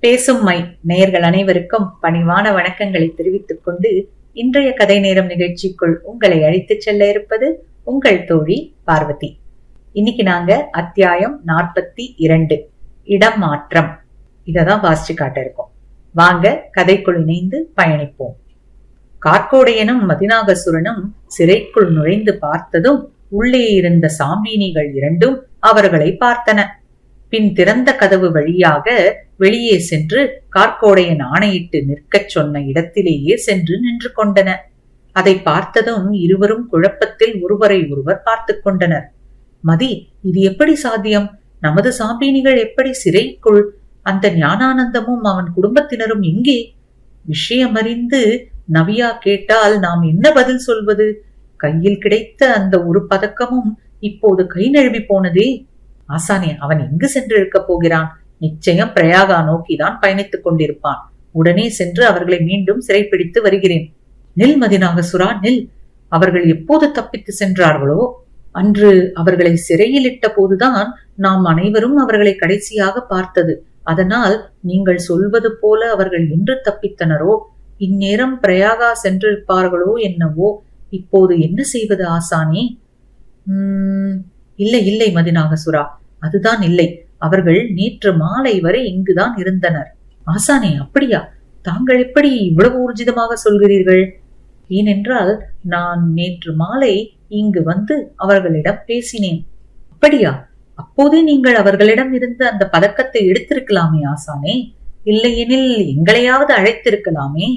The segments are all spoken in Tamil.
பேசும் மை நேயர்கள் அனைவருக்கும் பணிவான வணக்கங்களை தெரிவித்துக் கொண்டு இன்றைய கதை நேரம் நிகழ்ச்சிக்குள் உங்களை அழைத்துச் செல்ல இருப்பது உங்கள் தோழி பார்வதி. இன்னைக்கு நாங்க அத்தியாயம் நாற்பத்தி இரண்டு இடம் மாற்றம். இததான் வாசிச்சு காட்ட இருக்கோம். வாங்க கதைக்குள் இணைந்து பயணிப்போம். கார்கோடையனும் மதிநாகசுரனும் சிறைக்குள் நுழைந்து பார்த்ததும் உள்ளே இருந்த சாம்பினிகள் இரண்டும் அவர்களை பார்த்தன. பின் திறந்த கதவு வழியாக வெளியே சென்று கார்கோடையன் ஆணையிட்டு நிற்கச் சொன்ன இடத்திலேயே சென்று நின்று கொண்டன அதை பார்த்ததும் இருவரும் குழப்பத்தில் ஒருவரை ஒருவர் பார்த்து கொண்டனர். மதி இது எப்படி சாத்தியம்? நமது சாம்பினிகள் எப்படி சிறைக்குள்? அந்த ஞானானந்தமும் அவன் குடும்பத்தினரும் எங்கே? விஷயமறிந்து நவியா கேட்டால் நாம் என்ன பதில் சொல்வது? கையில் கிடைத்த அந்த ஒரு பதக்கமும் இப்போது கை நழுவி போனதே. ஆசானே அவன் எங்கு சென்று இருக்கப் போகிறான்? நிச்சயம் பிரயாகா நோக்கிதான் பயணித்துக் கொண்டிருப்பான். உடனே சென்று அவர்களை மீண்டும் சிறைப்பிடித்து வருகிறேன். நில் மதிநாகசுரா நில். அவர்கள் எப்போது தப்பித்து சென்றார்களோ அன்று அவர்களை சிறையில் இட்ட போதுதான் நாம் அனைவரும் அவர்களை கடைசியாக பார்த்தது. அதனால் நீங்கள் சொல்வது போல அவர்கள் என்று தப்பித்தனரோ இந்நேரம் பிரயாகா சென்றிருப்பார்களோ என்னவோ இப்போது என்ன செய்வது ஆசானே? உம் இல்லை இல்லை மதிநாகசுரா அதுதான் இல்லை. அவர்கள் நேற்று மாலை வரை இங்குதான் இருந்தனர். ஆசானே அப்படியா? தாங்கள் எப்படி இவ்வளவு ஊர்ஜிதமாக சொல்கிறீர்கள்? ஏனென்றால் நான் நேற்று மாலை இங்கு வந்து அவர்களிடம் பேசினேன். அப்படியா? அப்போதே நீங்கள் அவர்களிடம் இருந்து அந்த பதக்கத்தை எடுத்திருக்கலாமே ஆசானே? இல்லையெனில் எங்களையாவது அழைத்திருக்கலாமே?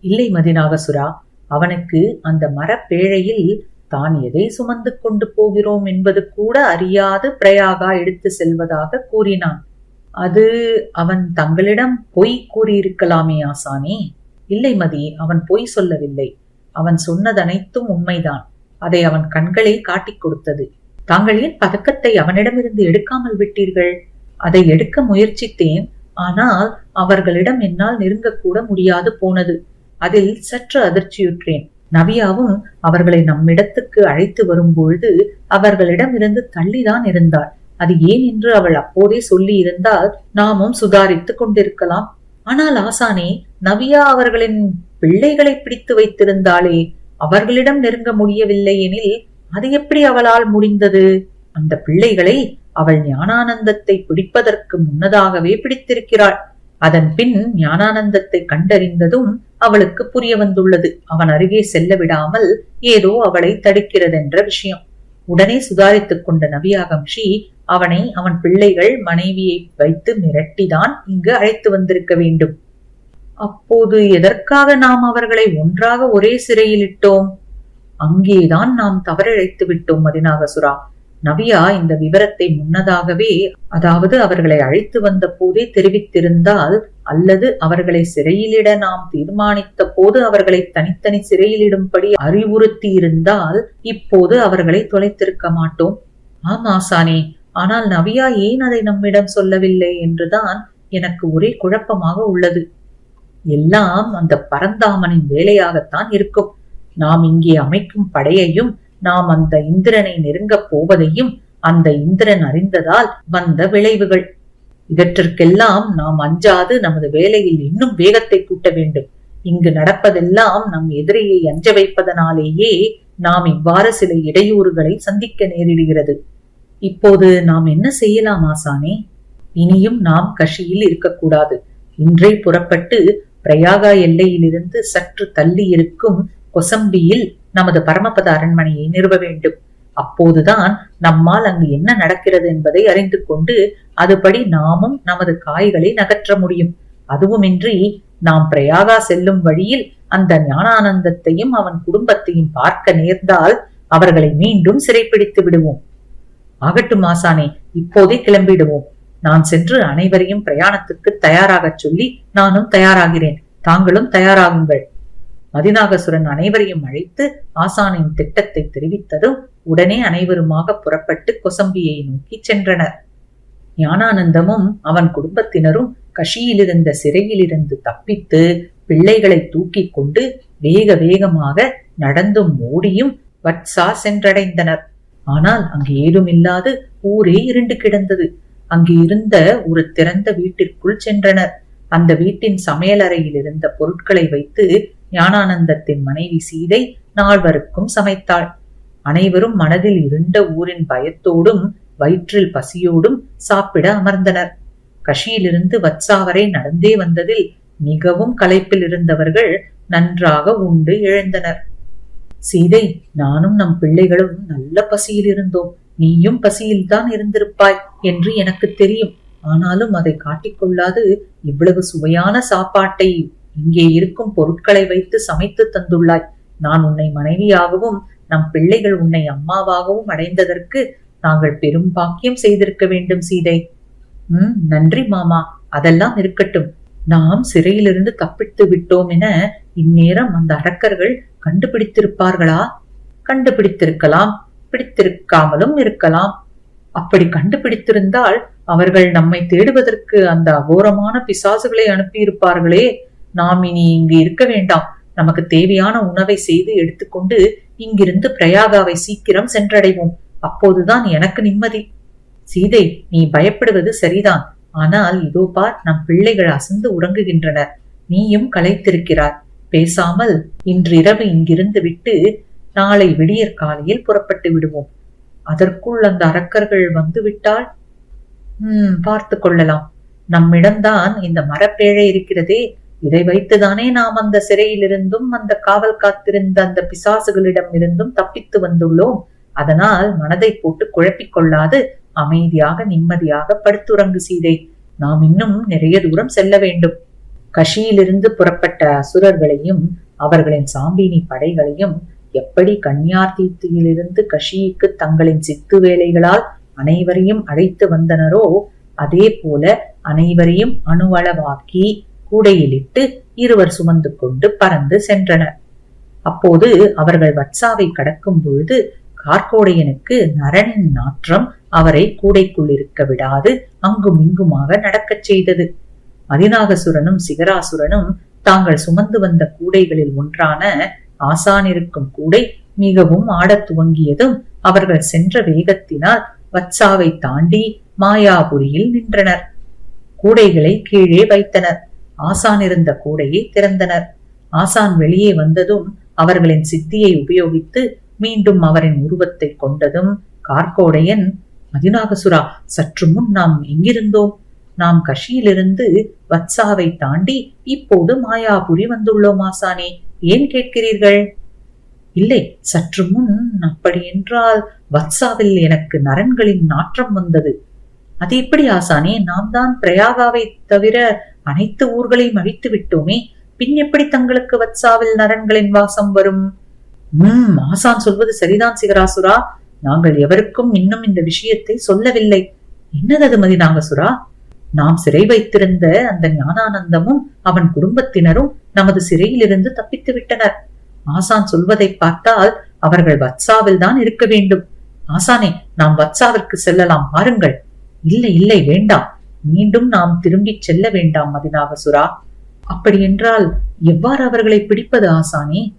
இல்லை மதிநாகசுரா அவனுக்கு அந்த மரப்பேழையில் தான் எதை சுமந்து கொண்டு போகிறோம் என்பது கூட அறியாது பிரயாகா எடுத்து செல்வதாக கூறினான். அது அவன் தங்களிடம் பொய் கூறியிருக்கலாமே ஆசானே. இல்லை மதி அவன் பொய் சொல்லவில்லை. அவன் சொன்னதனைத்தும் உண்மைதான். அதை அவன் கண்களே காட்டிக் கொடுத்தது. தாங்கள் ஏன் பதக்கத்தை அவனிடமிருந்து எடுக்காமல் விட்டீர்கள்? அதை எடுக்க முயற்சித்தேன். ஆனால் அவர்களிடம் என்னால் நெருங்கக்கூட முடியாது போனது. அதில் சற்று அதிர்ச்சியுற்றேன். நவியாவும் அவர்களை நம்மிடத்துக்கு அழைத்து வரும்பொழுது அவர்களிடம் இருந்து தள்ளிதான் இருந்தாள். அது ஏன் என்று அவள் அப்போதே சொல்லி இருந்தால் நாமும் சுதாரித்துக் கொண்டிருக்கலாம். ஆனால் ஆசானே நவியா அவர்களின் பிள்ளைகளை பிடித்து வைத்திருந்தாளே அவர்களிடம் நெருங்க முடியவில்லை எனில் அது எப்படி அவளால் முடிந்தது? அந்த பிள்ளைகளை அவள் ஞானானந்தத்தை பிடிப்பதற்கு முன்னதாகவே பிடித்திருக்கிறாள். அதன் பின் ஞானானந்தத்தை கண்டறிந்ததும் அவளுக்கு புரிய வந்துள்ளது. அவன் அருகே செல்ல விடாமல் ஏதோ அவளை தடுக்கிறதென்ற விஷயம். உடனே சுதாரித்துக் கொண்ட நவியாகம்ஷி அவனை அவன் பிள்ளைகள் மனைவியை வைத்து மிரட்டிதான் இங்கு அழைத்து வந்திருக்க வேண்டும். அப்போது எதற்காக நாம் அவர்களை ஒன்றாக ஒரே சிறையில் இட்டோம் அங்கேதான் நாம் தவறிழைத்து விட்டோம் மதிநாகசுரா. நவியா இந்த விவரத்தை முன்னதாகவே அதாவது அவர்களை அழைத்து வந்த போதே தெரிவித்திருந்தால் அல்லது அவர்களை சிறையிலிட நாம் தீர்மானித்த போது அவர்களை தனித்தனி சிறையிலிடும்படி அறிவுறுத்தி இருந்தால் இப்போது அவர்களை தொலைத்திருக்க மாட்டோம். ஆமாசானே ஆனால் நவியா ஏன் அதை நம்மிடம் சொல்லவில்லை என்றுதான் எனக்கு ஒரே குழப்பமாக உள்ளது. எல்லாம் அந்த பரந்தாமனின் வேலையாகத்தான் இருக்கும். நாம் இங்கே அமைக்கும் படையையும் நாம் அந்த இந்திரனை நெருங்கப் போவதையும் அந்த இந்திரன் அறிந்ததால் வந்த விளைவுகள். இவற்றிற்கெல்லாம் நாம் அஞ்சாது நமது வேலையில் இன்னும் வேகத்தை கூட்ட வேண்டும். இங்கு நடப்பதெல்லாம் நம் எதிரியை அஞ்ச வைப்பதனாலேயே நாம் இவ்வாறு சில இடையூறுகளை சந்திக்க நேரிடுகிறது. இப்போது நாம் என்ன செய்யலாம் ஆசானே? இனியும் நாம் கஷியில் இருக்கக்கூடாது. இன்றே புறப்பட்டு பிரயாகா எல்லையிலிருந்து சற்று தள்ளி இருக்கும் கொசம்பியில் நமது பரமபத அரண்மனையை நிறுவ வேண்டும். அப்போதுதான் நம்மால் அங்கு என்ன நடக்கிறது என்பதை அறிந்து கொண்டு அதுபடி நாமும் நமது காய்களை நகற்ற முடியும். அதுவுமின்றி நாம் பிரயாகா செல்லும் வழியில் அந்த ஞானானந்தத்தையும் அவன் குடும்பத்தையும் பார்க்க நேர்ந்தால் அவர்களை மீண்டும் சிறைப்பிடித்து விடுவோம். ஆகட்டும் ஆசானே இப்போதே கிளம்பிடுவோம். நான் சென்று அனைவரையும் பிரயாணத்துக்கு தயாராகச் சொல்லி நானும் தயாராகிறேன். தாங்களும் தயாராகுங்கள். மதிநாகசுரன் அனைவரையும் அழைத்து ஆசானின் திட்டத்தை தெரிவித்ததும் உடனே அனைவருமாக புறப்பட்டு கொசம்பியை நோக்கி சென்றனர். ஞானானந்தமும் அவன் குடும்பத்தினரும் கஷியிலிருந்த சிறையிலிருந்து தப்பித்து பிள்ளைகளை தூக்கி கொண்டு வேக வேகமாக நடந்தும் ஓடியும் வட்சா சென்றடைந்தனர். ஆனால் அங்கு ஏதும் இல்லாது ஊரே இருண்டு கிடந்தது. அங்கு இருந்த ஒரு திறந்த வீட்டிற்குள் சென்றனர். அந்த வீட்டின் சமையலறையில் இருந்த பொருட்களை வைத்து ஞானானந்தத்தின் மனைவி சீதை நால்வருக்கும் சமைத்தாள். அனைவரும் மனதில் இருண்ட ஊரின் பயத்தோடும் வயிற்றில் பசியோடும் சாப்பிட அமர்ந்தனர். கஷியிலிருந்து வத்சாவரை நடந்தே வந்ததில் மிகவும் களைப்பில் இருந்தவர்கள் நன்றாக உண்டு எழுந்தனர். சீதை நானும் நம் பிள்ளைகளும் நல்ல பசியில் இருந்தோம். நீயும் பசியில் தான் இருந்திருப்பாய் என்று எனக்கு தெரியும். ஆனாலும் அதை காட்டிக்கொள்ளாது இவ்வளவு சுவையான சாப்பாட்டை இங்கே இருக்கும் பொருட்களை வைத்து சமைத்து தந்துள்ளாய். நான் உன்னை மனைவியாகவும் நம் பிள்ளைகள் உன்னை அம்மாவாகவும் அடைந்ததற்கு நாங்கள் பெரும் பாக்கியம் செய்திருக்க வேண்டும் சீதை. உம் நன்றி மாமா. அதெல்லாம் இருக்கட்டும். நாம் சிறையிலிருந்து தப்பித்து விட்டோம் என இந்நேரம் அந்த அரக்கர்கள் கண்டுபிடித்திருப்பார்களா? கண்டுபிடித்திருக்கலாம். பிடித்திருக்காமலும் இருக்கலாம். அப்படி கண்டுபிடித்திருந்தால் அவர்கள் நம்மை தேடுவதற்கு அந்த அகோரமான பிசாசுகளை அனுப்பியிருப்பார்களே. நாம் இனி இங்கு இருக்க வேண்டாம். நமக்கு தேவையான உணவை செய்து எடுத்துக்கொண்டு இங்கிருந்து பிரயாகாவை சீக்கிரம் சென்றடைவோம். அப்போதுதான் எனக்கு நிம்மதி. சீதை நீ பயப்படுவது சரிதான். ஆனால் இதோ பார் நம் பிள்ளைகள் அசந்து உறங்குகின்றனர். நீயும் களைத்திருக்கிறார் பேசாமல் இன்றிரவு இங்கிருந்து விட்டு நாளை விடியற் காலையில் புறப்பட்டு விடுவோம். அதற்குள் அந்த அரக்கர்கள் வந்து விட்டால்? உம் பார்த்து கொள்ளலாம். நம்மிடம்தான் இந்த மரப்பேழை இருக்கிறதே. இதை வைத்துதானே நாம் அந்த சிறையிலிருந்தும் அந்த காவல் காத்திருந்த அந்த பிசாசுகளிடம் இருந்தும் தப்பித்து வந்துள்ளோம். அதனால் மனதை போட்டு குழப்பிக் கொள்ளாது அமைதியாக நிம்மதியாக படுத்துறங்கு சீதை. நாம் இன்னும் நிறைய தூரம் செல்ல வேண்டும். கஷியிலிருந்து புறப்பட்ட அசுரர்களையும் அவர்களின் சாம்பினி படைகளையும் எப்படி கன்னியார் தீர்த்தியிலிருந்து கஷிக்கு தங்களின் சித்து வேலைகளால் அனைவரையும் அழைத்து வந்தனரோ அதே போல அனைவரையும் அணுவளவாக்கி கூடையிலிட்டு இருவர் சுமந்து கொண்டு பறந்து சென்றனர். அப்போது அவர்கள் வட்சாவை கடக்கும் பொழுது கார்கோடையனுக்கு நரனின் நாற்றம் அவரை கூடைக்குள் இருக்க விடாது அங்கும் இங்குமாக நடக்கச் செய்தது. மதிநாகசுரனும் சிகராசுரனும் தாங்கள் சுமந்து வந்த கூடைகளில் ஒன்றான ஆசான் இருக்கும் கூடை மிகவும் ஆடத் துவங்கியதும் அவர்கள் சென்ற வேகத்தினால் வச்சாவை தாண்டி மாயாபுரியில் நின்றனர். கூடைகளை கீழே வைத்தனர். ஆசான் இருந்த கூடையை திறந்தனர். ஆசான் வெளியே வந்ததும் அவர்களின் சித்தியை உபயோகித்து மீண்டும் அவரின் உருவத்தை கொண்டதும் கார்கோடையன் மதிநாகசுரா சற்று முன் நாம் எங்கிருந்தோம்? நாம் கஷியிலிருந்து வத்சாவை தாண்டி இப்போது மாயாபுரி வந்துள்ளோம் ஆசானே ஏன் கேட்கிறீர்கள்? இல்லை சற்று முன் அப்படி என்றால் வத்சாவில் எனக்கு நரன்களின் நாற்றம் வந்தது. அது எப்படி ஆசானே நாம் தான் பிரயாகாவை தவிர அனைத்து ஊர்களையும் அழித்து விட்டோமே. பின் எப்படி தங்களுக்கு வத்சாவில் நரன்களின் வாசம் வரும்? உம் ஆசான் சொல்வது சரிதான் சிகராசுரா நாங்கள் எவருக்கும் இன்னும் இந்த விஷயத்தை சொல்லவில்லை. என்னது மதிநாகசுரா நாம் சிறை வைத்திருந்த அந்த ஞானானந்தமும் அவன் குடும்பத்தினரும் நமது சிறையிலிருந்து தப்பித்து விட்டனர். ஆசான் சொல்வதை பார்த்தால் அவர்கள் வத்சாவில் தான் இருக்க வேண்டும். ஆசானே நாம் வத்சாவிற்கு செல்லலாம். பாருங்கள். இல்லை இல்லை வேண்டாம். மீண்டும் நாம் திரும்பிச் செல்ல வேண்டாம் மதிநாகசுரா அப்படி என்றால் எவ்வாறு அவர்களை பிடிப்பது ஆசானே?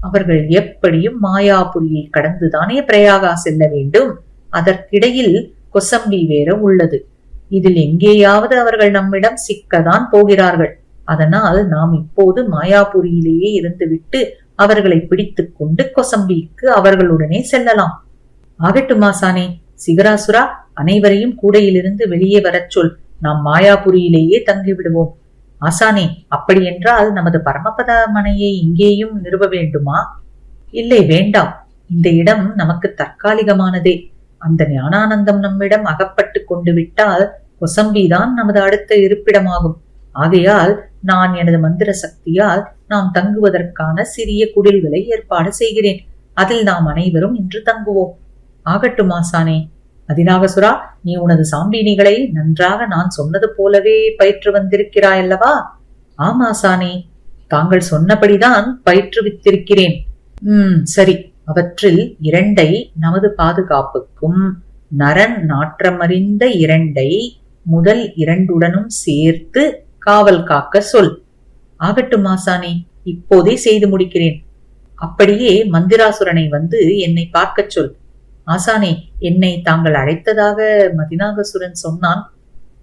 அவர்கள் எப்படியும் மாயாபுரியை கடந்துதானே பிரயாகா செல்ல வேண்டும். அதற்கிடையில் கொசம்பி வேற உள்ளது. இதில் எங்கேயாவது அவர்கள் நம்மிடம் சிக்கதான் போகிறார்கள். அதனால் நாம் இப்போது மாயாபுரியிலேயே இருந்துவிட்டு அவர்களை பிடித்துக் கொண்டு கொசம்பிக்கு அவர்களுடனே செல்லலாம். ஆகட்டும் ஆசானே. சிகராசுரா அனைவரையும் கூடையிலிருந்து வெளியே வரச் சொல். நாம் மாயாபுரியிலேயே தங்கிவிடுவோம். ஆசானே அப்படியென்றால் நமது பரமபத மனையை இங்கேயும் நிறுவ வேண்டுமா? இல்லை வேண்டாம். இந்த இடம் நமக்கு தற்காலிகமானதே. அந்த ஞானானந்தம் நம்மிடம் அகப்பட்டு கொண்டு விட்டால் கொசம்பிதான் நமது அடுத்த இருப்பிடமாகும். ஆகையால் நான் எனது மந்திர சக்தியால் நாம் தங்குவதற்கான சிறிய குடில்களை ஏற்பாடு செய்கிறேன். அதில் நாம் அனைவரும் இன்று தங்குவோம். ஆகட்டும் ஆசானே. அதிநாகசுரா நீ உனது சாம்பினிகளை நன்றாக நான் சொன்னது போலவே பயிற்று வந்திருக்கிறாய் அல்லவா? ஆமா தாங்கள் சொன்னபடிதான் பயிற்றுவித்திருக்கிறேன் உம் சரி. அவற்றில் இரண்டை நமது பாதுகாப்புக்கும் நரன் நாற்றமறிந்த இரண்டை முதல் இரண்டுடனும் சேர்த்து காவல் காக்க சொல். ஆகட்டும் ஆசானே இப்போதே செய்து முடிக்கிறேன். அப்படியே மந்திராசுரனை வந்து என்னை பார்க்கச் சொல். ஆசானே என்னை தாங்கள் அழைத்ததாக மதிநாகசுரன் சொன்னான்.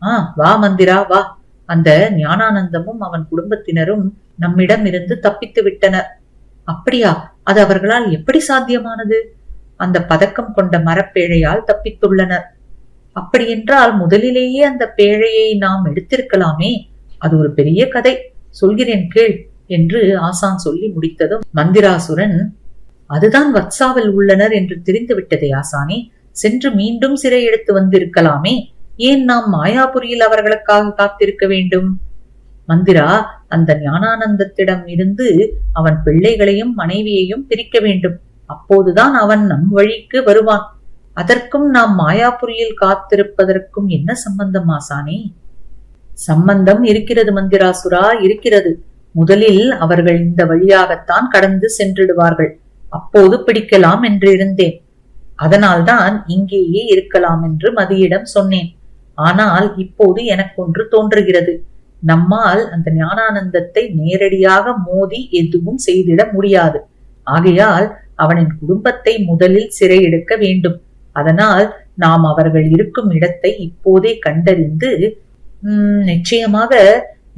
ஆ வா மந்திரா வா. அந்த ஞானானந்தமும் அவன் குடும்பத்தினரும் நம்மிடம் இருந்து தப்பித்து விட்டனர். அப்படியா? அது அவர்களால் எப்படி சாத்தியமானது? அந்த பதக்கம் கொண்ட மரப்பேழையால் தப்பித்துள்ளனர். அப்படியென்றால் முதலிலேயே அந்த பேழையை நாம் எடுத்திருக்கலாமே. அது ஒரு பெரிய கதை. சொல்கிறேன் கேள் என்று ஆசான் சொல்லி முடித்ததும் மந்திராசுரன் அதுதான் வத்சாவில் உள்ளனர் என்று தெரிந்துவிட்டதே ஆசானே. சென்று மீண்டும் சிறை எடுத்து வந்திருக்கலாமே. ஏன் நாம் மாயாபுரியில் அவர்களுக்காக காத்திருக்க வேண்டும்? மந்திரா அந்த ஞானானந்தத்திடம் இருந்து அவன் பிள்ளைகளையும் மனைவியையும் பிரிக்க வேண்டும். அப்போதுதான் அவன் நம் வழிக்கு வருவான். அதற்கும் நாம் மாயாபுரியில் காத்திருப்பதற்கும் என்ன சம்பந்தம் ஆசானே? சம்பந்தம் இருக்கிறது மந்திராசுரா இருக்கிறது. முதலில் அவர்கள் இந்த வழியாகத்தான் கடந்து சென்றிடுவார்கள். அப்போது பிடிக்கலாம் என்று இருந்தேன். அதனால்தான் இங்கேயே இருக்கலாம் என்று மதியிடம் சொன்னேன். ஆனால் இப்போது எனக்கு ஒன்று தோன்றுகிறது. நம்மால் அந்த ஞானானந்தத்தை நேரடியாக மோதி எதுவும் செய்திட முடியாது. ஆகையால் அவனின் குடும்பத்தை முதலில் சிறையெடுக்க வேண்டும். அதனால் நாம் அவர்கள் இருக்கும் இடத்தை இப்போதே கண்டறிந்து உம் நிச்சயமாக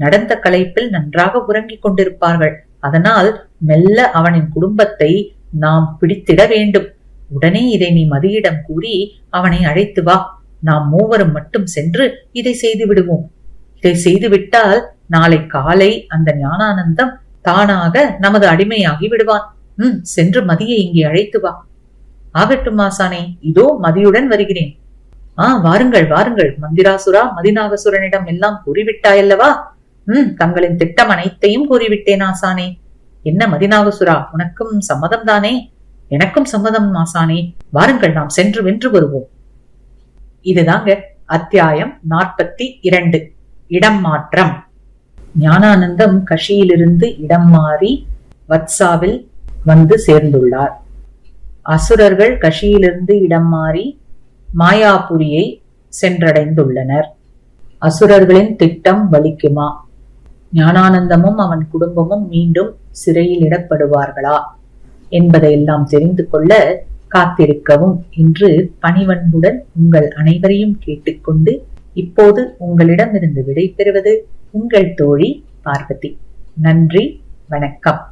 நடந்த களைப்பில் நன்றாக உறங்கிக் கொண்டிருப்பார்கள். அதனால் மெல்ல அவனின் குடும்பத்தை நாம் பிடித்திட வேண்டும். உடனே இதை நீ மதியிடம் கூறி அவனை அழைத்து வா. நாம் மூவரும் மட்டும் சென்று இதை செய்து விடுவோம். இதை செய்துவிட்டால் நாளை காலை அந்த ஞானானந்தம் தானாக நமது அடிமையாகி விடுவான். ம் சென்று மதியை இங்கே அழைத்து வா. ஆகட்டும் ஆசானே இதோ மதியுடன் வருகிறேன். ஆ வாருங்கள் வாருங்கள். மந்திராசுரா மதிநாகசுரனிடம் எல்லாம் கூறிவிட்டாயல்லவா? ம் தங்களின் திட்டம் அனைத்தையும் கூறிவிட்டேன் ஆசானே. என்ன மதிநாகசுரா உனக்கும் சம்மதம் தானே எனக்கும் சம்மதம் மாசானே. வாருங்கள் நாம் சென்று வென்று வருவோம். இதுதாங்க அத்தியாயம் நாற்பத்தி இரண்டு. இடம் மாற்றம். ஞானானந்தம் கஷியிலிருந்து இடம் மாறி வத்சாவில் வந்து சேர்ந்துள்ளார். அசுரர்கள் கஷியிலிருந்து இடம் மாறி மாயாபுரியை சென்றடைந்துள்ளனர். அசுரர்களின் திட்டம் வலிக்குமா? ஞானானந்தமும் அவன் குடும்பமும் மீண்டும் சிறையில் இடப்படுவார்களா என்பதையெல்லாம் தெரிந்து கொள்ள காத்திருக்கவும் என்று பணிவன்புடன் உங்கள் அனைவரையும் கேட்டுக்கொண்டு இப்போது உங்களிடமிருந்து விடைபெறுவது உங்கள் தோழி பார்வதி. நன்றி வணக்கம்.